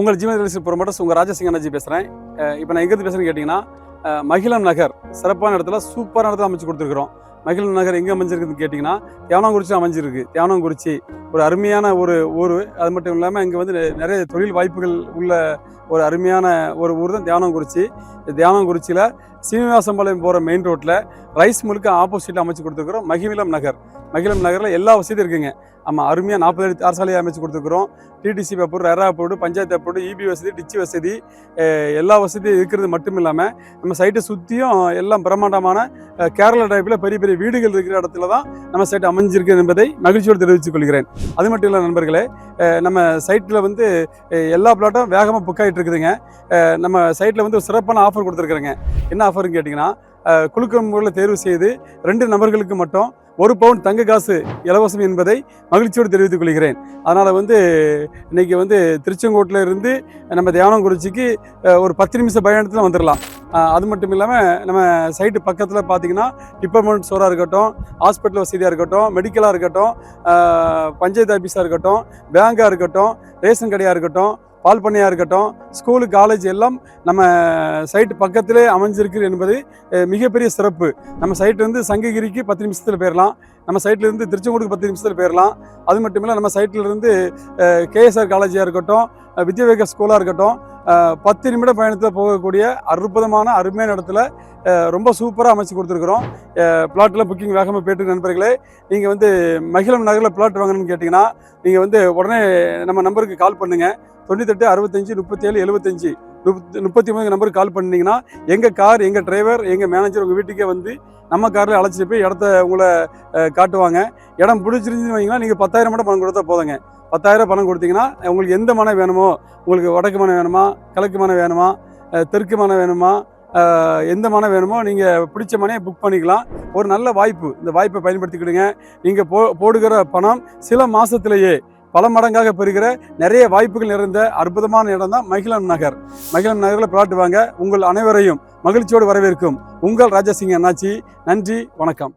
உங்கள் ஜீவன் real promoters உங்கள் ராஜசிங் அண்ணாஜி பேசுகிறேன் இப்போ நான் எங்கேருந்து பேசுகிறேன்னு கேட்டிங்கன்னா மகிழம் நகர். சிறப்பான இடத்துல சூப்பரான இடத்துல அமைச்சு கொடுத்துருக்குறோம். மகிழம் நகர் எங்கே அமைஞ்சிருக்குன்னு கேட்டிங்கன்னா தியானங்குறிச்சி அமைஞ்சிருக்கு. தியானங்குறிச்சி ஒரு அருமையான ஒரு ஊர். அது மட்டும் இல்லாமல் இங்கே வந்து நிறைய தொழில் வாய்ப்புகள் உள்ள ஒரு அருமையான ஒரு ஊர் தான் தியானங்குறிச்சி தியானங்குறிச்சியில் சீனிவாசம்பாளையம் போகிற மெயின் ரோட்டில் ரைஸ் முழுக்க ஆப்போசிட்டில் அமைச்சு கொடுத்துருக்குறோம் மகிமிலம் நகர். மகிழம் நகரில் எல்லா வசதியும் இருக்குங்க. ஆமாம் அருமையாக நாற்பது அடி தார்சாலையை அமைச்சு கொடுத்துருக்குறோம். DTC paper RERA board panchayat board EB வசதி டிச்சி வசதி எல்லா வசதியும் இருக்கிறது மட்டும் இல்லாமல் நம்ம சைட்டை சுற்றியும் எல்லாம் பிரம்மாண்டமான கேரளா டைப்பில் பெரிய பெரிய வீடுகள் இருக்கிற இடத்துல தான் நம்ம சைட் அமைஞ்சிருக்கு என்பதை மகிழ்ச்சியோடு தெரிவித்துக் கொள்கிறேன். அது மட்டும் இல்லை நண்பர்களே நம்ம சைட்டில் வந்து எல்லா பிளாட்டும் வேகமாக புக் ஆகிட்டு இருக்குதுங்க. நம்ம சைட்டில் வந்து ஒரு சிறப்பான ஆஃபர் கொடுத்துருக்குறேங்க. என்ன ஆஃபர்னு கேட்டிங்கன்னா அஹ், முறையில் தேர்வு செய்து ரெண்டு நபர்களுக்கு மட்டும் ஒரு பவுன் தங்க காசு இலவசம் என்பதை மகிழ்ச்சியோடு தெரிவித்துக் கொள்கிறேன். அதனால் வந்து இன்னைக்கு வந்து திருச்செங்கோட்டில் இருந்து நம்ம தியானங்குறிச்சிக்கு குறிச்சிக்கு ஒரு பத்து நிமிஷம் பயணத்தில் வந்துடலாம் அது மட்டும் இல்லாமல் நம்ம சைட்டு பக்கத்தில் பார்த்தீங்கன்னா டிபார்ட்மெண்ட் ஸ்டோராக இருக்கட்டும் ஹாஸ்பிட்டல் வசதியாக இருக்கட்டும் மெடிக்கலாக இருக்கட்டும் பஞ்சாயத்து ஆஃபீஸாக இருக்கட்டும் பேங்காக இருக்கட்டும் ரேஷன் கடையாக இருக்கட்டும் பால் பண்ணையாக இருக்கட்டும் ஸ்கூலு காலேஜ் எல்லாம் நம்ம சைட்டு பக்கத்திலே அமைஞ்சிருக்கு என்பது மிகப்பெரிய சிறப்பு. நம்ம சைட்லேருந்து சங்ககிரிக்கு பத்து நிமிஷத்தில் போயிடலாம் நம்ம சைட்லேருந்து திருச்செங்கோடுக்கு பத்து நிமிஷத்தில் போயிடலாம் அது மட்டும் இல்லை நம்ம சைட்லேருந்து கேஎஸ்ஆர் காலேஜாக இருக்கட்டும் வித்யாவேக ஸ்கூலாக இருக்கட்டும் பத்து நிமிட பயணத்தில் போகக்கூடிய அற்புதமான அருமையான இடத்துல ரொம்ப சூப்பராக அமைச்சு கொடுத்துருக்குறோம். பிளாட்டில் புக்கிங் வேகமாக போயிட்டு நண்பர்களே. நீங்கள் வந்து மகிழம் நகரில் பிளாட் வாங்கணும்னு கேட்டிங்கன்னா நீங்கள் வந்து உடனே நம்ம நம்பருக்கு கால் பண்ணுங்கள் தொண்ணூத்தெட்டு அறுபத்தஞ்சு முப்பத்தேழு எழுபத்தஞ்சு முப்பத்தி முப்பத்தி மூணு நம்பருக்கு கால் பண்ணீங்கன்னா எங்கள் கார் எங்கள் டிரைவர் எங்கள் மேனேஜர் உங்கள் வீட்டுக்கே வந்து நம்ம காரில் அழைச்சிட்டு போய் இடத்த உங்களை காட்டுவாங்க. இடம் பிடிச்சிருந்துன்னு வைங்கன்னா நீங்கள் பத்தாயிரம் மட்டும் பணம் கொடுத்தா போதுங்க. பத்தாயிரம் பணம் கொடுத்தீங்கன்னா உங்களுக்கு எந்த மனை வேணுமோ உங்களுக்கு வடக்கு மனை வேணுமா கிழக்கு மனை வேணுமா தெற்கு மனை வேணுமா எந்த மனை வேணுமோ நீங்கள் பிடிச்ச மனையை புக் பண்ணிக்கலாம். ஒரு நல்ல வாய்ப்பு. இந்த வாய்ப்பை பயன்படுத்திக்கிடுங்க. நீங்கள் போ போடுகிற பணம் சில மாதத்துலேயே பல மடங்காக பெறுகிற நிறைய வாய்ப்புகள் நிறைந்த அற்புதமான இடம் தான் மகிழம் நகர். மகிழம் நகரில் பிளாட்டு வாங்க உங்கள் அனைவரையும் மகிழ்ச்சியோடு வரவேற்கும் உங்கள் ராஜசிங்க அண்ணாச்சி. நன்றி வணக்கம்.